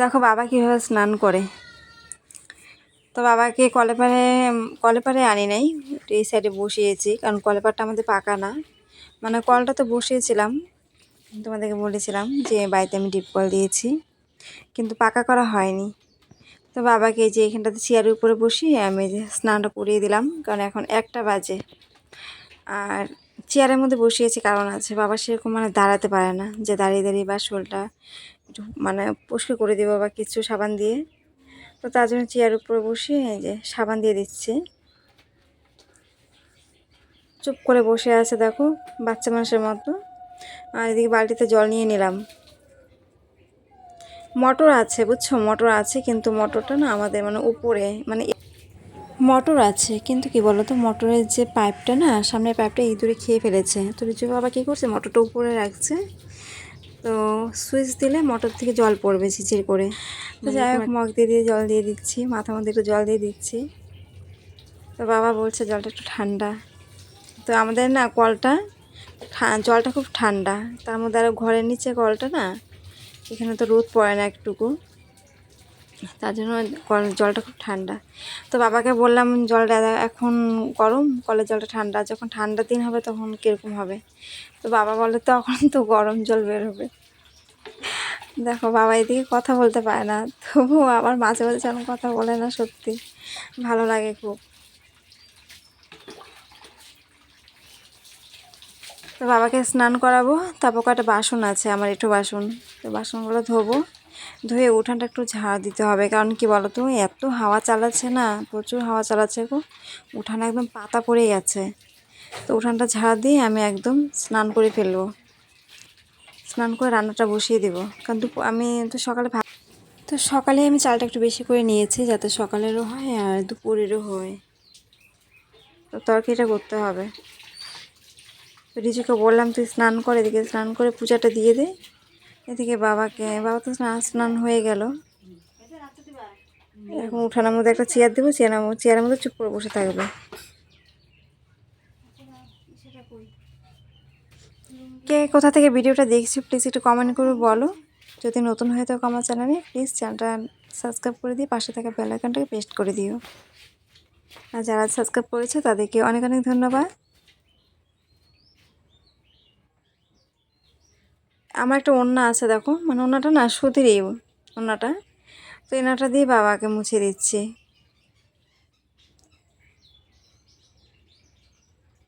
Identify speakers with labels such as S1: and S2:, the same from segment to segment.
S1: দেখো বাবা কীভাবে স্নান করে। তো বাবাকে কলেপারে কলেপারে আনি নাই, এই সাইডে বসিয়েছি, কারণ কলেপারটা আমাদের পাকা না। মানে কলটা তো বসিয়েছিলাম, তোমাদেরকে বলেছিলাম যে বাড়িতে আমি ডিপ কল দিয়েছি, কিন্তু পাকা করা হয়নি। তো বাবাকে যে এখানটাতে চেয়ারের উপরে বসিয়ে আমি যে স্নানটা করিয়ে দিলাম, কারণ এখন একটা বাজে। আর চেয়ারের মধ্যে বসিয়েছি কারণ আছে, বাবা সেরকম মানে দাঁড়াতে পারে না, যে দাঁড়িয়ে দাঁড়িয়ে বা শোলটা মানে পরিষ্কার করে দেবো বা কিছু সাবান দিয়ে। তো তার জন্য চেয়ারের উপরে বসিয়ে এই যে সাবান দিয়ে দিচ্ছি। চুপ করে বসে আছে দেখো, বাচ্চা মানুষের মতো। আর এদিকে বালতিতে জল নিয়ে নিলাম। মটর আছে, বুঝছ? মটর আছে, কিন্তু মটরটা না আমাদের মানে উপরে মানে মটর আছে, কিন্তু কি বলতো? মটরের যে পাইপটা না, সামনের পাইপটা ইঁদুরে খেয়ে ফেলেছে। তো রিজু বাবা কী করছে? মটরটা উপরে রাখছে। তো সুইচ দিলে মোটর থেকে জল পড়বে ঝিঝির করে। তো যাই হোক মগ দিয়ে দিয়ে জল দিয়ে দিচ্ছি মাথা মধ্যে একটু জল দিয়ে দিচ্ছি। তো বাবা বলছে জলটা একটু ঠান্ডা। তো আমাদের না কলটা জলটা খুব ঠান্ডা। তার মধ্যে আরও ঘরের নিচে কলটা না এখানে তো রোদ পড়ে না একটুকু। তার জন্য জলটা খুব ঠান্ডা। তো বাবাকে বললাম, জলটা এখন গরম, কলের জলটা ঠান্ডা, যখন ঠান্ডা দিন হবে তখন কীরকম হবে? তো বাবা বলে, তখন তো গরম জল বের হবে। দেখো, বাবা এদিকে কথা বলতে পারে না, তবুও আবার মাঝে মাঝে যেন কথা বলে না সত্যি, ভালো লাগে খুব। তো বাবাকে স্নান করাবো, তারপর কয়েকটা বাসন আছে, আমার একটু বাসন, তো বাসনগুলো ধোবো। ধুয়ে উঠানটা একটু ঝাড় দিতে হবে। কারণ কি বলো তো এত হাওয়া চালাচ্ছে না, প্রচুর হাওয়া চালাচ্ছে গো। উঠান একদম পাতা পড়ে গেছে। তো উঠানটা ঝাড় দিয়ে আমি একদম স্নান করে ফেলব। স্নান করে রান্নাটা বসিয়ে দেবো। কারণ আমি তো সকালে ভাত, তো সকালে আমি চালটা একটু বেশি করে নিয়েছি যাতে সকালেরও হয় আর দুপুরেরও হয়। তো তরকারিটা করতে হবে। রিজুকে বললাম, তুই স্নান করে, এদিকে স্নান করে পূজাটা দিয়ে দে। এদিকে বাবাকে, বাবা তো স্নান স্নান হয়ে গেল। এখন উঠানোর মধ্যে একটা চেয়ার দেবো, চেয়ারের চেয়ারের মধ্যে চুপ করে বসে থাকবে। কে কোথা থেকে ভিডিওটা দেখছি প্লিজ একটু কমেন্ট করে বলো। যদি নতুন হয়ে থাকো আমার চ্যানেলে প্লিজ চ্যানেলটা সাবস্ক্রাইব করে দিয়ে পাশে থাকা বেল আইকনটাকে পেস্ট করে দিও। আর যারা সাবস্ক্রাইব করেছে তাদেরকে অনেক অনেক ধন্যবাদ। আমার একটা ওড়না আছে দেখো মানে ওড়নাটা না সুতির এই ওড়নাটা। তো এনাটা দিয়ে বাবাকে মুছে দিচ্ছি।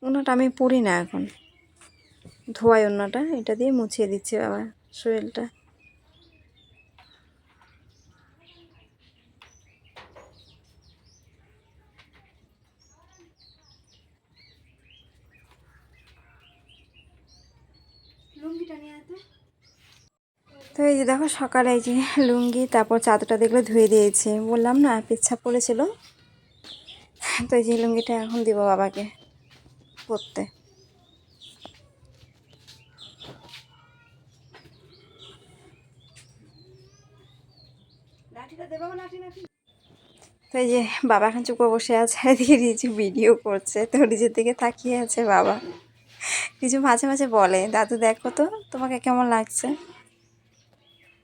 S1: ওনাটা আমি পরি না এখন। ধোয়াই ওড়নাটা, এটা দিয়ে মুছিয়ে দিচ্ছে বাবা শরীরটা। তো এই যে দেখো সকালে এই যে লুঙ্গি তারপর চাদরটা দেখলে ধুয়ে দিয়েছে। বললাম না পেচ্ছাপ পড়েছিল। তো এই যে লুঙ্গিটা এখন দিব বাবাকে পরতে। তো এই যে বাবা এখন চুপ বসে আছে এদিকে রিজু ভিডিও করছে। তো রিজুর দিকে তাকিয়ে আছে বাবা। রিজু মাঝে মাঝে বলে দাদু দেখো তো তোমাকে কেমন লাগছে?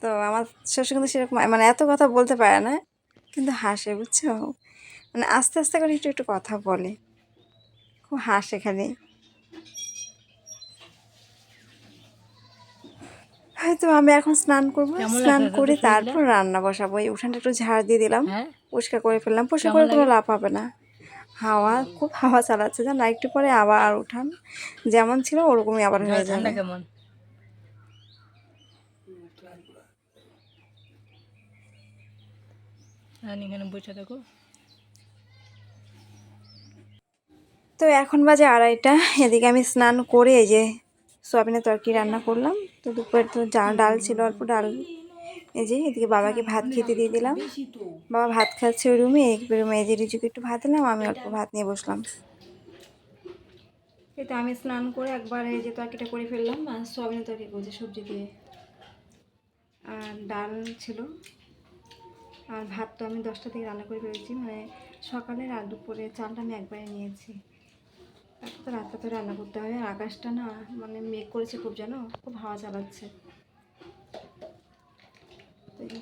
S1: তো আমার শ্বশুর কিন্তু সেরকম মানে এত কথা বলতে পারে না কিন্তু হাসে বুঝছ? মানে আস্তে আস্তে করে একটু একটু কথা বলে। খুব হাসে খালি। হয়তো আমি এখন স্নান করব স্নান করে তারপর রান্না বসাবো। এই উঠানটা একটু ঝাড় দিয়ে দিলাম
S2: হ্যাঁ?
S1: পরিষ্কার করে ফেললাম। পরিষ্কার করে কোনো লাভ হবে না। হাওয়া খুব হাওয়া চালাচ্ছে জান? একটু পরে আবার উঠান। যেমন ছিল ওরকমই আবার হয়ে যাবে।
S2: এখানে বসে থাকো।
S1: তো এখন বাজে আড়াইটা, এদিকে আমি স্নান করে এই যে সোয়াবিনের তরকারি রান্না করলাম। তো দুপুরে তো ডাল ছিল, অল্প ডাল। এই যে এদিকে বাবাকে ভাত খেতে দিয়ে দিলাম। বাবা ভাত খাচ্ছে ওই রুমে এক রুমে এই যে রিজুকে একটু ভাত দিলাম আমি অল্প ভাত নিয়ে বসলাম। এই তো আমি স্নান করে একবার এই যে তরকারিটা করে ফেললাম, আর সোয়াবিনের তরকারি করছি সবজি দিয়ে। আর ডাল ছিল। আর ভাত তো আমি দশটা থেকে রান্না করে ফেলেছি মানে সকালের আর দুপুরে চালটা আমি একবারে নিয়েছি। তারপর তো রাতটা তো রান্না করতে হবে আর আকাশটা না মানে মেঘ করেছে খুব যেন, খুব হাওয়া চালাচ্ছে।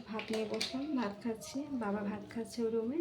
S1: ভাত নিয়ে বসলাম, ভাত খাচ্ছি, বাবা ভাত খাচ্ছে ওই রুমে।